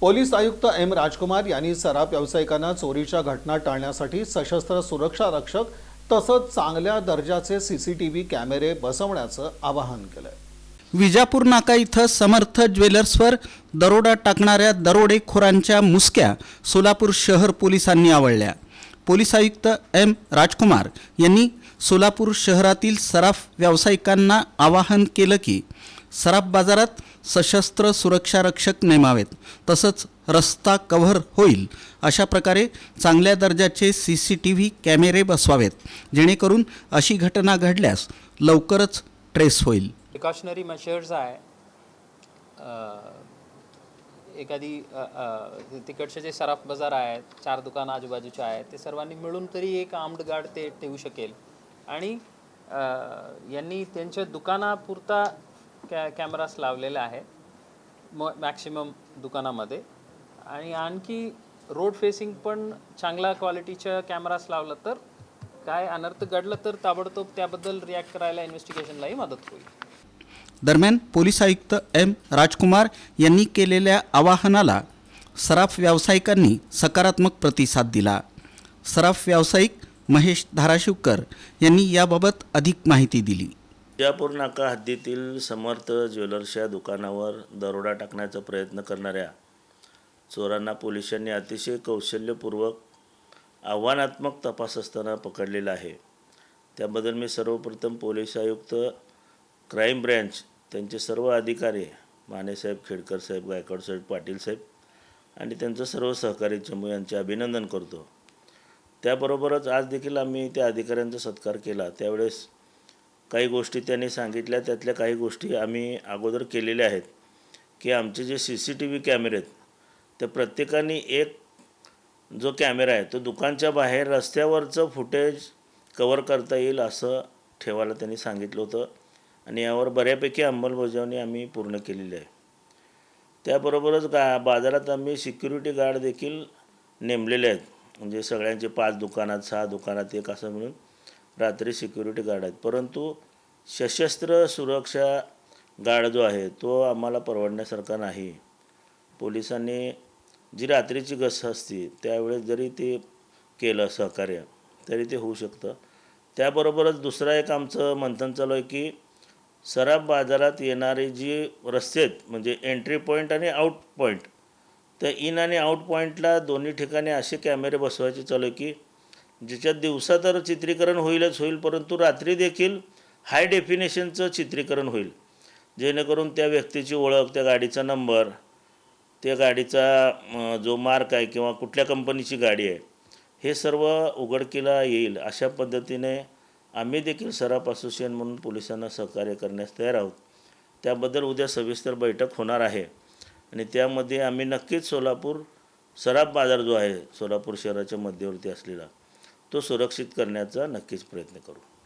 Police आयुक्त M राजकुमार यांनी सराफ व्यावसायिकांना चोरीच्या घटना टाळण्यासाठी सशस्त्र सुरक्षा रक्षक तसंच चांगल्या दर्जाचे सीसीटीव्ही कॅमेरे बसवण्याचं आवाहन केलंय. विजापूर नाका इथं समर्थ ज्वेलर्सवर दरोडा टाकणाऱ्या दरोडेखोरांच्या मुसक्या सोलापूर शहर पोलिसांनी आवळल्या. पोलीस आयुक्त एम राजकुमार यांनी सोलापूर शहरातील सराफ व्यावसायिकांना आवाहन केलं की सराफ बाजारात सशस्त्र सुरक्षा रक्षक नेमावेत. तसंच रस्ता कव्हर होईल अशा प्रकारे चांगल्या दर्जाचे सी सी टी व्ही कॅमेरे बसवावेत. जेणेकरून अशी घटना घडल्यास लवकरच ट्रेस होईल. प्रिकॉशनरी मेजर्स आहे. एखादी तिकडचे जे सराफ बाजार आहेत चार दुकानं आजूबाजूचे आहेत ते सर्वांनी मिळून तरी एक आर्म्ड गार्ड ते ठेवू शकेल. आणि यांनी त्यांच्या दुकानापुरता कॅ कॅमेरास लावलेला आहे म मॅक्सिमम दुकानामध्ये. आणि आणखी रोड फेसिंग पण चांगल्या क्वालिटीच्या कॅमेरास लावलं तर काय अनर्थ घडलं तर ताबडतोब त्याबद्दल रिॲक्ट करायला इन्व्हेस्टिगेशनलाही मदत होईल. दरम्यान पोलीस आयुक्त एम राजकुमार यांनी केलेल्या आवाहनाला सराफ व्यावसायिकांनी सकारात्मक प्रतिसाद दिला. सराफ व्यावसायिक महेश धाराशिवकर यांनी याबाबत अधिक माहिती दिली. विजापूर नाका हद्दीतील समर्थ ज्वेलर्सच्या दुकानावर दरोडा टाकण्याचा प्रयत्न करणाऱ्या चोरांना पोलिसांनी अतिशय कौशल्यपूर्वक आव्हानात्मक तपास असताना पकडलेला आहे. त्याबद्दल मी सर्वप्रथम पोलीस आयुक्त क्राईम ब्रँच त्यांचे सर्व अधिकारी मानेसाहेब खेडकर साहेब गायकवाड साहेब पाटील साहेब आणि त्यांचं सर्व सहकारी चमू यांचे अभिनंदन करतो. त्याबरोबरच आज देखील आम्ही त्या अधिकाऱ्यांचा सत्कार केला. त्यावेळेस काही गोष्टी त्यांनी सांगितल्या त्यातल्या काही गोष्टी आम्ही अगोदर केलेल्या आहेत. की आमचे जे सी सी टी व्ही कॅमेरे आहेत ते प्रत्येकाने एक जो कॅमेरा आहे तो दुकानच्या बाहेर रस्त्यावरचं फुटेज कवर करता येईल असं ठेवायला त्यांनी सांगितलं होतं. आणि यावर बऱ्यापैकी अंमलबजावणी आम्ही पूर्ण केलेली आहे. त्याबरोबरच गा बाजारात आम्ही सिक्युरिटी गार्ड देखील नेमलेले आहेत. म्हणजे सगळ्यांचे पाच दुकानात सहा दुकानात एक असं म्हणून. रात्री सिक्युरिटी गार्ड आहेत. परंतु सशस्त्र सुरक्षा गार्ड जो आहे तो आम्हाला परवडण्यासारखा नाही. पोलिसांनी जी रात्रीची गस असते त्यावेळेस जरी ते केलं सहकार्य तरी ते होऊ शकतं. त्याबरोबरच दुसरा एक आमचं मंथन चालू आहे की सराफ बाजारात येणारी जी रस्ते आहेत म्हणजे एंट्री पॉईंट आणि आउट पॉईंट तर इन आणि आउट पॉईंटला दोन्ही ठिकाणी असे कॅमेरे बसवायचे चालू आहे की ज्याच्यात दिवसा तर चित्रीकरण होईलच होईल परंतु रात्री देखील हाय डेफिनेशनचं चित्रीकरण होईल. जेणेकरून त्या व्यक्तीची ओळख त्या गाडीचा नंबर त्या गाडीचा जो मार्क आहे किंवा कुठल्या कंपनीची गाडी आहे हे सर्व उघडकीला येईल. अशा पद्धतीने आम्ही देखील सराफ असोसिएशन म्हणून पोलिसांना सहकार्य करण्यास तयार आहोत. त्याबद्दल उद्या सविस्तर बैठक होणार आहे. आणि त्यामध्ये आम्ही नक्कीच सोलापूर सराफ बाजार जो आहे सोलापूर शहराच्या मध्यवर्ती असलेला तो सुरक्षित करण्याचा नक्कीच प्रयत्न करू.